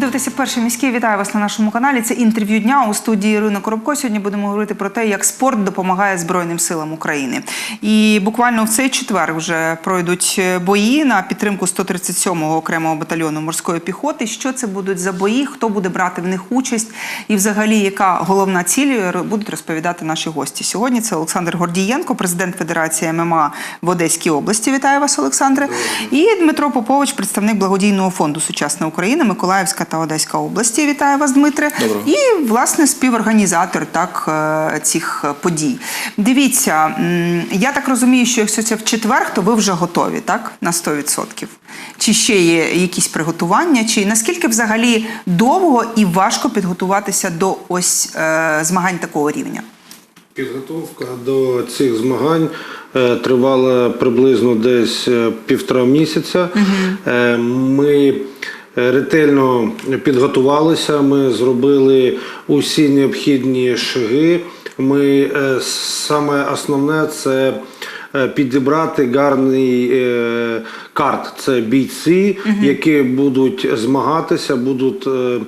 дивитеся перший міський. Вітаю вас на нашому каналі. Це інтерв'ю дня у студії Ірина Коробко. Сьогодні будемо говорити про те, як спорт допомагає Збройним силам України. І буквально в цей четвер вже пройдуть бої на підтримку 137-го окремого батальйону морської піхоти. Що це будуть за бої? Хто буде брати в них участь? І, взагалі, яка головна ціль будуть розповідати наші гості. Сьогодні це Олександр Гордієнко, президент Федерації ММА в Одеській області. Вітаю вас, Олександре. І Дмитро Попович, представник благодійного фонду Сучасна Україна, Миколаївська та Одеська області. Вітаю вас, Дмитре. Доброго. І власне співорганізатор так е, цих подій. Дивіться, я так розумію, що якщо це в четвер, то ви вже готові, так? На 100%. Чи ще є якісь приготування? Чи наскільки взагалі довго і важко підготуватися до ось е, змагань такого рівня? Підготовка до цих змагань е, тривала приблизно десь е, півтора місяця. Е, Ми е, ретельно підготувалися, ми зробили усі необхідні шаги. Ми е, саме основне це е, підібрати гарний е, карт. Це бійці, які будуть змагатися, будуть е,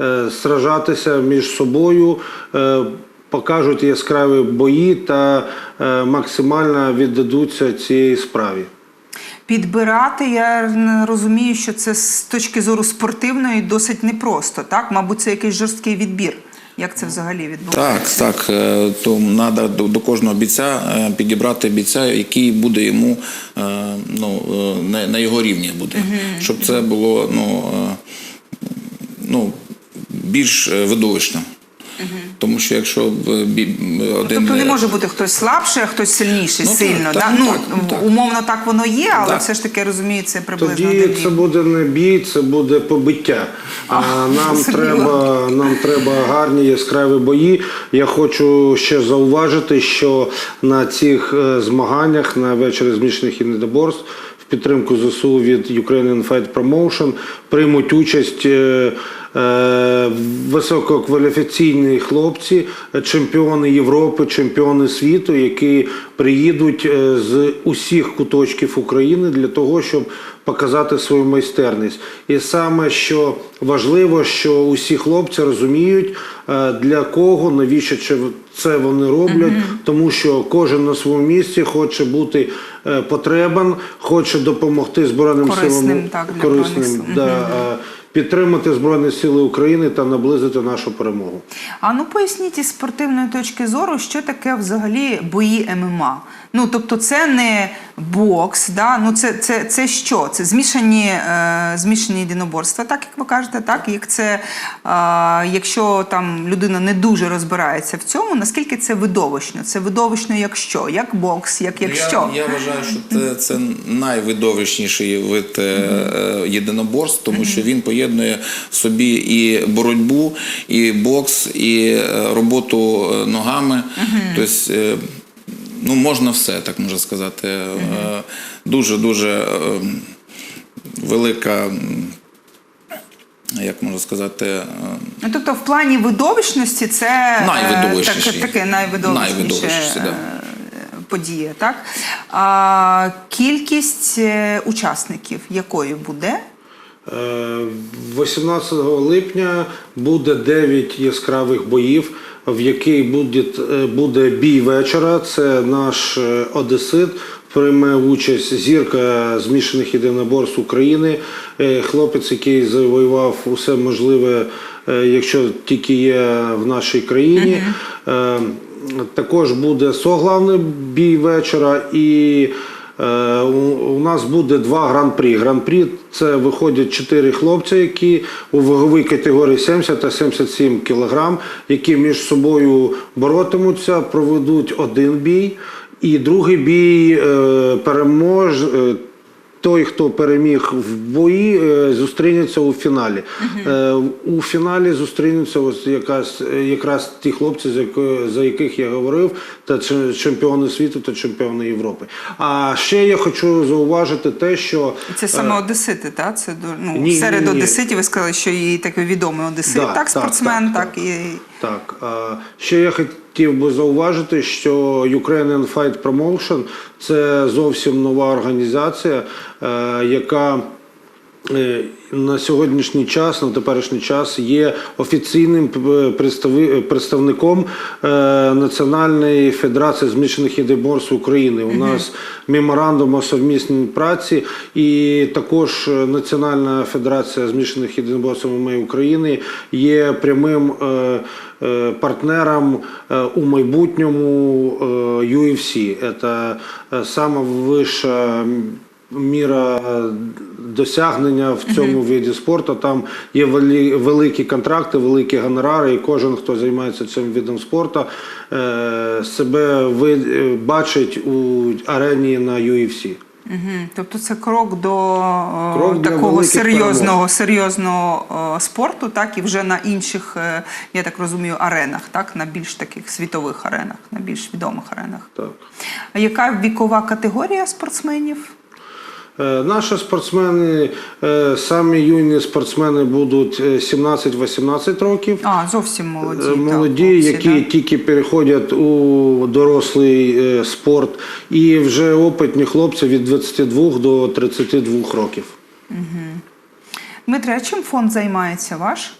е, сражатися між собою. е, покажуть яскраві бої та е, максимально віддадуться цій справі. Підбирати, я розумію, що це з точки зору спортивної досить непросто, так? Мабуть, це якийсь жорсткий відбір. Як це взагалі відбувається? так. е, То треба до, до кожного бійця е, підібрати бійця, який буде йому е, ну, на, на його рівні буде. Щоб це було ну, ну, більш видовищно. Тому що якщо б бі- один. Тобто не може бути хтось слабший, а хтось сильніший Ну, сильно. так, да? ну, ну, так, ну, так. умовно так воно є, але Так. все ж таки я розумію, це приблизно Тоді один це буде не бій, це буде побиття. А нам зрозуміло. треба, нам треба гарні яскраві бої. Я хочу ще зауважити, що на цих е, змаганнях на вечорі змішаних і недоборств підтримку ЗСУ від Ukrainian Fight Promotion приймуть участь. е, е, Висококваліфіційні хлопці, чемпіони Європи, чемпіони світу, які приїдуть е, з усіх куточків України для того, щоб показати свою майстерність. І саме що важливо, що усі хлопці розуміють, е, для кого, навіщо це- вони роблять, тому що кожен на своєму місці хоче бути е, потребен, хоче допомогти Збройним Корисним, силам так, для Збройних да, е, підтримати Збройні Сили України та наблизити нашу перемогу. А ну поясніть із спортивної точки зору, що таке взагалі бої ММА. Ну тобто, це не бокс, да? ну це, це, це що? Це змішані, е, змішані єдиноборства, так як ви кажете, так як це, е, якщо там людина не дуже розбирається в цьому, наскільки це видовищно? Це видовищно як що? Як бокс, як, як що? Я, я вважаю, що це, це найвидовищніший вид е, е, єдиноборств, тому що він поєднує в собі і боротьбу, і бокс, і е, роботу е, ногами. Тобто, е, ну, можна все, так можна сказати. Е, Дуже-дуже е, велика, як можна сказати, е, Ну, тобто, в плані видовищності це е, Найвидовищніший. таке, найвидовищніше Найвидовищніше, да. подія. Так? А, кількість учасників якою буде? Е, 18 липня буде 9 яскравих боїв, в який буде, е, буде бій вечора. Це наш е, одесит. Прийме участь зірка змішаних єдиноборств України, е, хлопець, який завоював усе можливе, е, якщо тільки є в нашій країні. Е, Також буде соглавний бій вечора і Е, У у нас буде два гран-прі. Гран-прі це виходять чотири хлопці, які у ваговій категорії 70 та 77 кг, які між собою боротимуться, проведуть один бій, і другий бій переможе. перемож. Той, хто переміг в бої, е, зустрінеться у фіналі. Е, У фіналі зустрінуться ось якась, е, якраз ті хлопці, за яких я говорив, та чемпіони світу та чемпіони Європи. А ще я хочу зауважити те, що Це саме одесити, так? Це ну, ні, серед одеситів ви сказали, що і такий відомий одесит, так, спортсмен, так, і. Так, ще я хотів би зауважити, що Ukrainian Fight Promotion – це зовсім нова організація, е, яка на сьогоднішній час, на теперішній час є офіційним е, представником е, Національної федерації змішаних єдиноборств України. У нас меморандум о совмісній праці, і також е, Національна федерація змішаних єдиноборств ММА України є прямим е, е, партнером е, у майбутньому е, UFC. Це е, сама вища міра досягнення в цьому виді спорту. Там є вели- великі контракти, великі гонорари, і кожен, хто займається цим видом спорту, е, себе ви- бачить у арені на UFC. Мгм. Тобто це крок до е, Крок такого серйозного, серйозного е, спорту, так і вже на інших, я так розумію, аренах, так на більш таких світових аренах, на більш відомих аренах. Так. А яка вікова категорія спортсменів? Е, Наші спортсмени, е, самі юні спортсмени будуть е, 17-18 років. А, зовсім молоді. Молоді, так, які да. тільки переходять у дорослий е, спорт, і вже опитні хлопці від 22 до 32 років. Дмитре, а чим фонд займається ваш?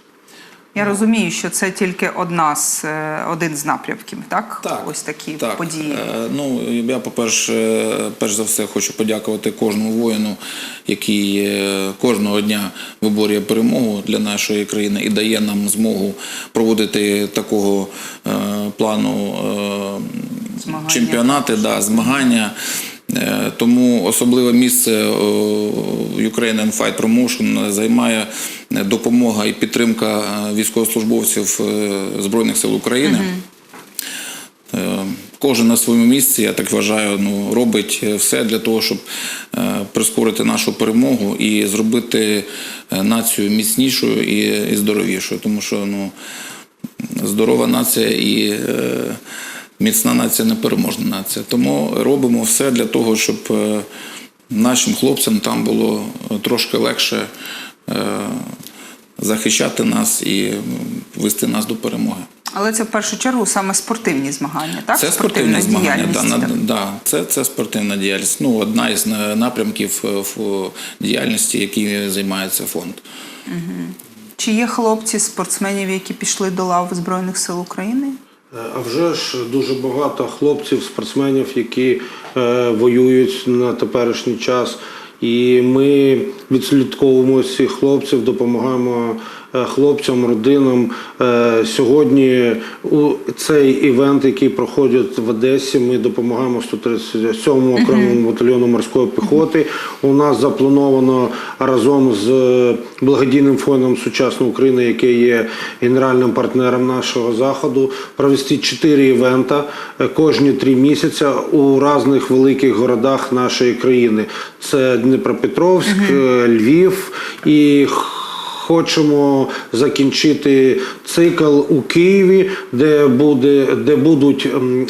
Я розумію, що це тільки одна з е, один з напрямків, так? Так, Ось такі так. події. Е, Ну, я, по-перше, е, перш за все хочу подякувати кожному воїну, який е, кожного дня виборює перемогу для нашої країни і дає нам змогу проводити такого е, плану е, Змагання. чемпіонати, да, змагання. Е, Тому особливе місце е, Ukrainian Fight Promotion займає е, допомога і підтримка військовослужбовців Збройних сил України. Кожен на своєму місці, я так вважаю, ну, робить все для того, щоб прискорити нашу перемогу і зробити націю міцнішою і, і здоровішою. Тому що ну, здорова нація і е, міцна нація непереможна нація. Тому робимо все для того, щоб е, нашим хлопцям там було е, трошки легше е, захищати нас і вести нас до перемоги. Але це в першу чергу саме спортивні змагання, так? Це спортивні Спортивна змагання. Да, це, це спортивна діяльність. Ну, одна із напрямків діяльності, який займається фонд. Чи є хлопці, спортсменів, які пішли до лав Збройних сил України? Е, А вже ж дуже багато хлопців, спортсменів, які е, воюють на теперішній час. І ми відслідковуємо цих хлопців, допомагаємо хлопцям, родинам. Е, Сьогодні у цей івент, який проходить в Одесі, ми допомагаємо 137-му окремому батальйону морської піхоти. У нас заплановано разом з благодійним фондом Сучасна Україна, який є генеральним партнером нашого заходу, провести чотири івента е, кожні три місяці у різних великих городах нашої країни. Це Дніпропетровськ, е, Львів і Хочемо закінчити цикл у Києві, де буде де будуть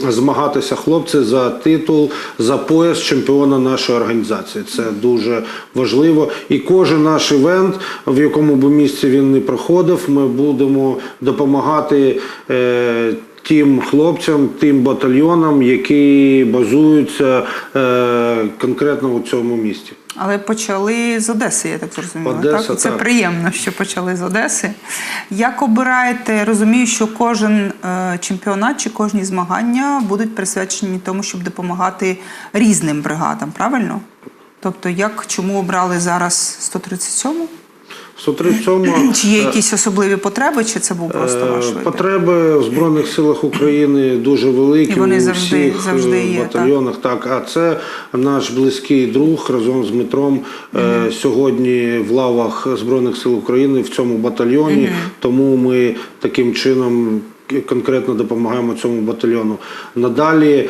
змагатися хлопці за титул за пояс чемпіона нашої організації. Це дуже важливо. І кожен наш івент, в якому б місці він не проходив, ми будемо допомагати. Е, Тим хлопцям, тим батальйонам, які базуються е, конкретно у цьому місті. Але почали з Одеси, я так зрозуміла. Одеса, так? Це так. приємно, що почали з Одеси. Як обираєте, розумію, що кожен е, чемпіонат чи кожні змагання будуть присвячені тому, щоб допомагати різним бригадам, правильно? Тобто, як чому обрали зараз 137-му? 137 Чи є якісь особливі потреби, чи це був просто ваш Е, вибір? Потреби в Збройних силах України дуже великі І вони у всіх завжди е, є, батальйонах. Так. а це наш близький друг разом з Дмитром угу. сьогодні в лавах Збройних сил України в цьому батальйоні. Тому ми таким чином. Конкретно допомагаємо цьому батальйону. Надалі е,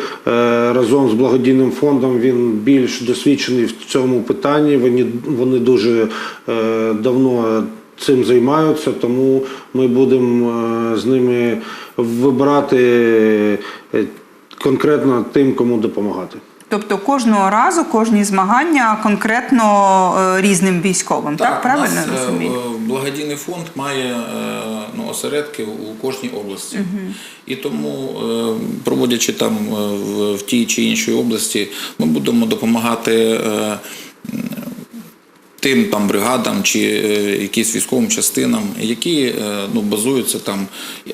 разом з благодійним фондом він більш досвідчений в цьому питанні. Вони, вони дуже е, давно цим займаються, тому ми будемо е, з ними вибирати конкретно тим, кому допомагати. Тобто кожного разу, кожні змагання конкретно різним військовим, так, у правильно розумію? Благодійний фонд має е, ну, осередки у кожній області. І тому, е, проводячи там е, в, в тій чи іншій області, ми будемо допомагати. Тим там бригадам чи е, якісь військовим частинам, які е, ну, базуються там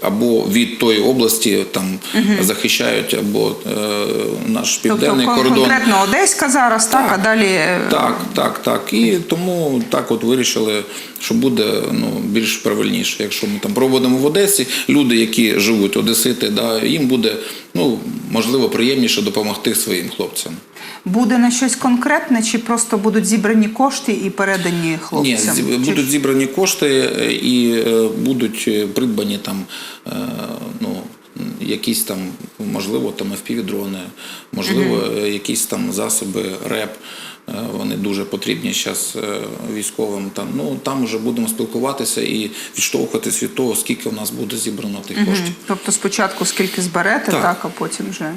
або від тої області там захищають, або е, наш південний тобто, кордон. конкретно Одеська зараз, так, а далі е, Так, так, так. І тому так от вирішили, що буде ну, більш правильніше. Якщо ми там проводимо в Одесі, люди, які живуть одесити, да, їм буде ну, можливо приємніше допомогти своїм хлопцям. Буде на щось конкретне, чи просто будуть зібрані кошти і передані Ні, хлопцям? Чи- будуть зібрані кошти е, і е, будуть е, придбані там ну, якісь там, можливо, там FPV-дрони, можливо, е, якісь там засоби РЕП. Вони дуже потрібні зараз військовим. Там ну там вже будемо спілкуватися і відштовхуватись від того, скільки в нас буде зібрано тих коштів. Тобто спочатку скільки зберете, так, Так. а потім вже.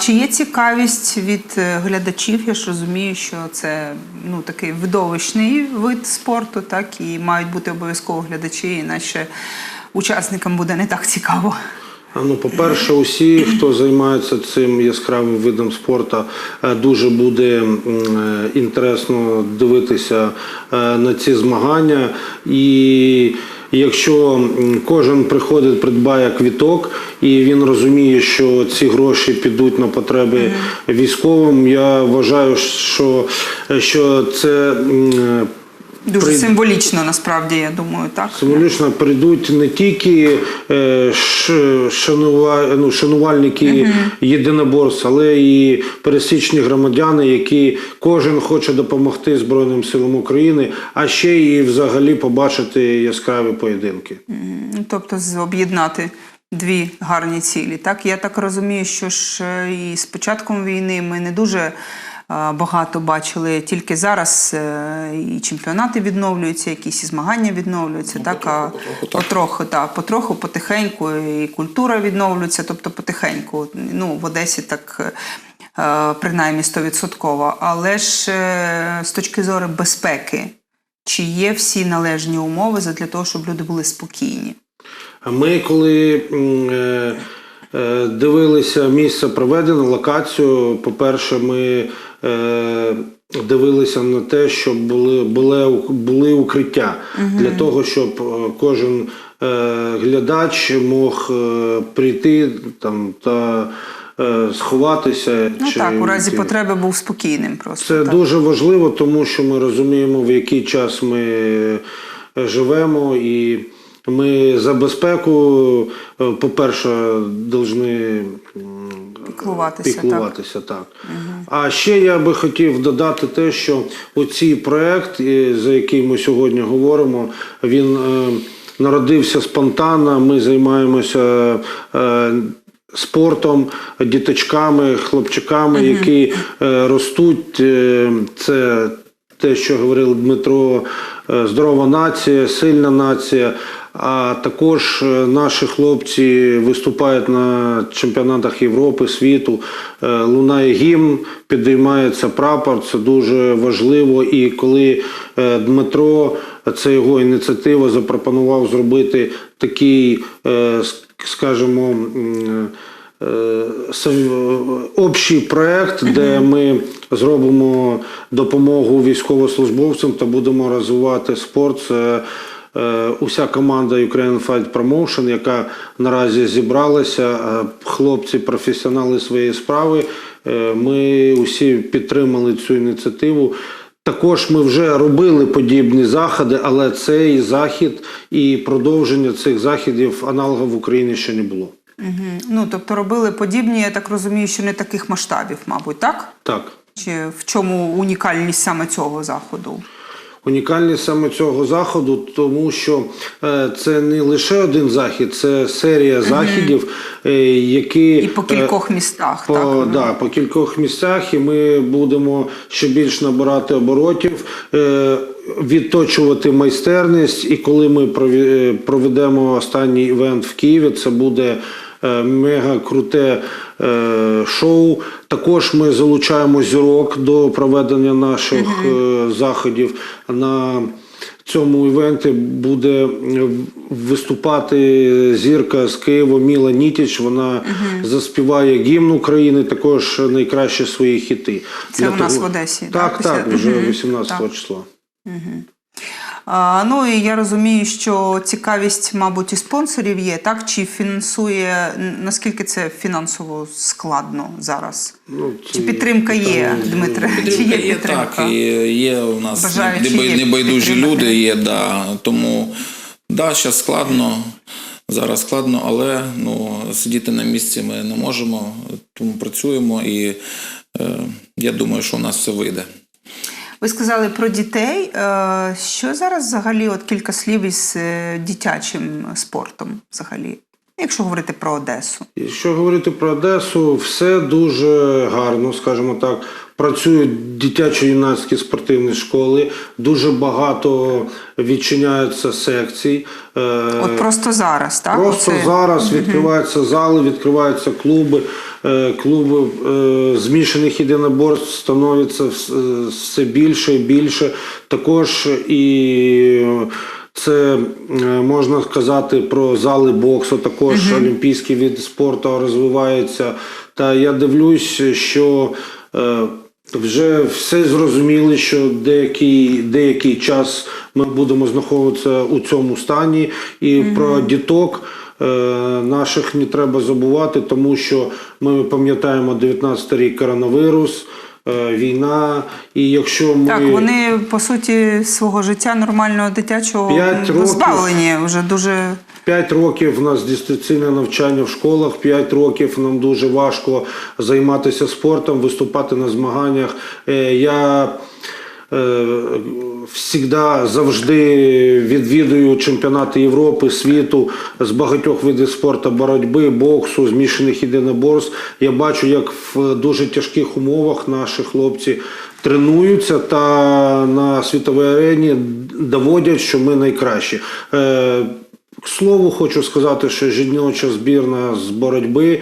Чи є цікавість від е, глядачів? Я ж розумію, що це ну, такий видовищний вид спорту, так, і мають бути обов'язково глядачі, іначе учасникам буде не так цікаво. Ну, по-перше, усі, хто займається цим яскравим видом спорту, е, дуже буде е, інтересно дивитися на ці змагання. І якщо кожен приходить, придбає квіток, і він розуміє, що ці гроші підуть на потреби військовим, я вважаю, що, що це. Дуже При- символічно, насправді, я думаю, так. Символічно прийдуть не тільки е, ш- шанува, ну, шанувальники єдиноборств, але і пересічні громадяни, які кожен хоче допомогти Збройним силам України, а ще і взагалі побачити яскраві поєдинки. Мгм. Тобто об'єднати дві гарні цілі. Так, я так розумію, що ж е, і з початком війни ми не дуже багато бачили. Тільки зараз е, і чемпіонати відновлюються, якісь і змагання відновлюються. так, а потроху, так. потроху, так, потроху, потихеньку, і культура відновлюється, тобто потихеньку. Ну, в Одесі так. е, Принаймні 100%. Але ж е, з точки зору безпеки, чи є всі належні умови для того, щоб люди були спокійні? Ми, коли дивилися місце проведення, локацію, по-перше, ми е, дивилися на те, щоб були, були, були укриття для того, щоб е, кожен е, глядач мог е, прийти там та е, сховатися. Ну чи так, у разі йти. потреби був спокійним просто. Це так. дуже важливо, тому що ми розуміємо, в який час ми е, живемо, і ми за безпеку, е, по-перше, повинні Піклуватися, піклуватися. Так. А ще я би хотів додати те, що оцій проект, за який ми сьогодні говоримо, він е, народився спонтанно. Ми займаємося. е, Спортом, діточками, хлопчиками, які е, ростуть. Це те, що говорив Дмитро, здорова нація, сильна нація. А також е, наші хлопці виступають на чемпіонатах Європи, світу. Е, Лунає гімн, підіймається прапор. Це дуже важливо. І коли е, Дмитро, це його ініціатива, запропонував зробити такий, скажімо, общий проект, де ми зробимо допомогу військовослужбовцям та будемо розвивати спорт. Це уся команда Ukraine Fight Promotion, яка наразі зібралася, е, хлопці, професіонали своєї справи. Е, Ми усі підтримали цю ініціативу. Також ми вже робили подібні заходи, але цей захід і продовження цих заходів аналогів в Україні ще не було. Мгм. Ну, тобто робили подібні, я так розумію, що не таких масштабів, мабуть, так? Так. Чи в чому унікальність саме цього заходу? Унікальність саме цього заходу, тому що е, це не лише один захід, це серія заходів, е, які І по е, кількох містах, по, так? да, по кількох місцях, і ми будемо ще більш набирати оборотів, відточувати майстерність. І коли ми проведемо останній івент в Києві, це буде мега круте е, шоу. Також ми залучаємо зірок до проведення наших е, заходів. На цьому івенті буде е, виступати зірка з Києва Міла Нітіч. Вона заспіває гімн України, також найкращі свої хіти. Це у нас в Одесі, да, Так, так, вже Мгм. 18 Так. числа. А, ну і я розумію, що цікавість, мабуть, і спонсорів є, так? Чи фінансує, наскільки це фінансово складно зараз? Ну, Чи підтримка є, питання, Дмитре? Чи Підтримка є є підтримка? так, і є у нас є небайдужі підтримати. люди, є, да. Тому да, зараз складно, зараз складно, але ну, сидіти на місці ми не можемо, тому працюємо і е, я думаю, що у нас все вийде. Ви сказали про дітей. Е, Що зараз взагалі, от кілька слів із е, дитячим спортом взагалі, якщо говорити про Одесу? Якщо говорити про Одесу, все дуже гарно, скажімо так. Працюють дитячо-юнацькі спортивні школи, дуже багато відчиняються секцій. Е, От просто зараз, так? Просто Оце- зараз відкриваються зали, відкриваються клуби. Е, Клуби е, змішаних єдиноборств становиться все більше і більше. Також і це е, можна сказати про зали боксу, також олімпійський від спорту розвивається. Та я дивлюсь, що е, вже все зрозуміли, що деякий, деякий час ми будемо знаходитися у цьому стані. І про діток е, наших не треба забувати, тому що ми пам'ятаємо 19 рік коронавірус, е, війна. І якщо ми Так, вони по суті свого життя нормального дитячого позбавлені вже дуже 5 років у нас дистанційне навчання в школах, 5 років нам дуже важко займатися спортом, виступати на змаганнях. Е, Я завжди завжди відвідую чемпіонати Європи, світу з багатьох видів спорту, боротьби, боксу, змішаних єдиноборств. Я бачу, як в дуже тяжких умовах наші хлопці тренуються та на світовій арені доводять, що ми найкращі. К слову, хочу сказати, що жіноча збірна з боротьби.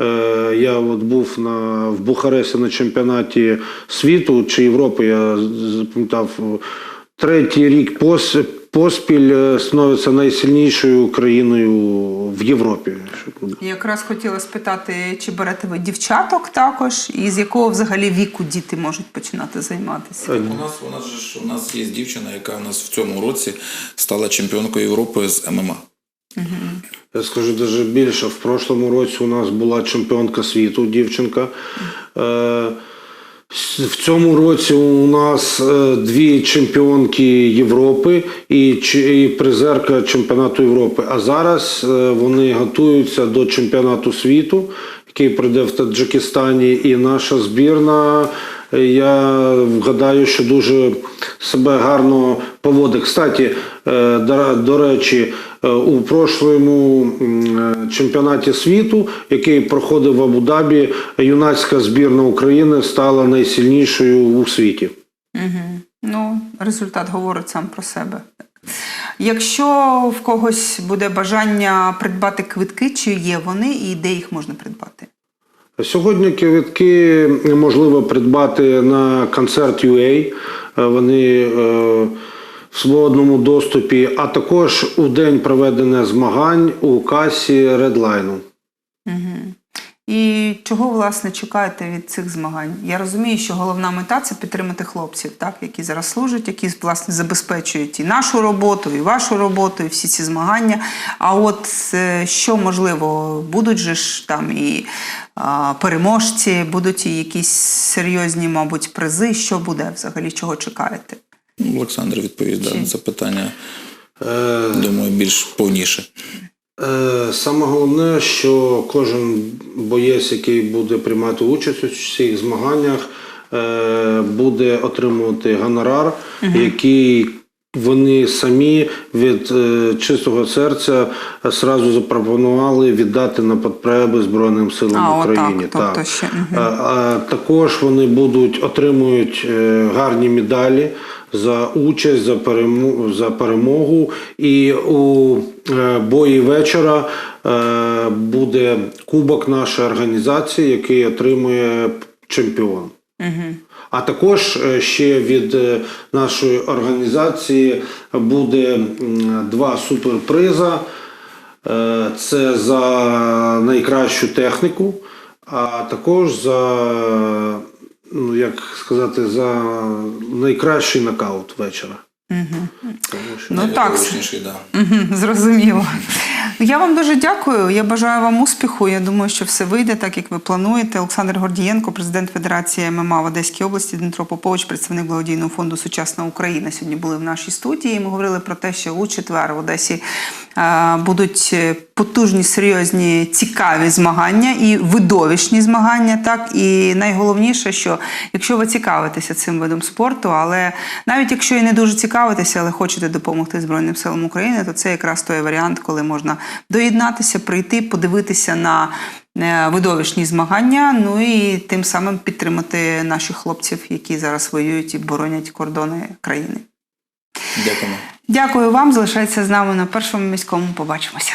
е, Я от був на, в Бухаресті на чемпіонаті світу чи Європи, я запам'ятав, третій рік пос- поспіль е, становиться найсильнішою країною вЄвропі. якраз хотіла спитати, чи берете ви дівчаток також, і з якого взагалі віку діти можуть починати займатися? У нас, у нас ж у нас є дівчина, яка у нас в цьому році стала чемпіонкою Європи з ММА. Я скажу даже більше. В прошлому році у нас була чемпіонка світу, дівчинка. Е, в цьому році у нас е, дві чемпіонки Європи і, призерка чемпіонату Європи. А зараз е, вони готуються до чемпіонату світу, який пройде в Таджикистані. І наша збірна, е, я вгадаю, що дуже себе гарно поводить. Кстати, до, речі, у прошлому е, чемпіонаті світу, який проходив в Абу-Дабі, юнацька збірна України стала найсильнішою у світі. Угу. Ну, результат говорить сам про себе. Якщо в когось буде бажання придбати квитки, чи є вони і де їх можна придбати? Сьогодні квитки можливо придбати на концерт UA. Е, Вони е, свободному доступі, а також у день проведення змагань у касі Redline. Угу. І чого власне чекаєте від цих змагань? Я розумію, що головна мета це підтримати хлопців, так які зараз служать, які власне забезпечують і нашу роботу, і вашу роботу, і всі ці змагання. А от е, що можливо, будуть же ж там і а, переможці, будуть і якісь серйозні, мабуть, призи. Що буде взагалі? Чого чекаєте? Олександр відповість Чи- на це питання, Е, думаю, більш повніше. Е, Саме головне, що кожен боєць, який буде приймати участь у цих змаганнях, е, буде отримувати гонорар, який вони самі від е, чистого серця зразу запропонували віддати на потреби Збройним силам А, отак, України. тобто ще. А, а також вони будуть отримують е, гарні медалі за участь, за перемогу, за перемогу. І у е, бої вечора е, буде кубок нашої організації, який отримує чемпіон. Угу. А також е, ще від нашої організації буде два суперприза. Це за найкращу техніку, а також за, ну як сказати, за найкращий нокаут вечора. Тому що Ну так, да. Зрозуміло. Я вам дуже дякую. Я бажаю вам успіху. Я думаю, що все вийде так, як ви плануєте. Олександр Гордієнко, президент Федерації ММА в Одеській області, Дмитро Попович, представник благодійного фонду Сучасна Україна. Сьогодні були в нашій студії. Ми говорили про те, що у четвер в Одесі будуть е, потужні, серйозні, цікаві змагання і видовищні змагання. Так і найголовніше, що якщо ви цікавитеся цим видом спорту, але навіть якщо і не дуже цікавитеся, але хочете допомогти Збройним силам України, то це якраз той варіант, коли можна доєднатися, прийти, подивитися на е, видовищні змагання, ну і тим самим підтримати наших хлопців, які зараз воюють і боронять кордони країни. Дякуємо. Дякую вам. Залишайтеся з нами на першому міському. Побачимося.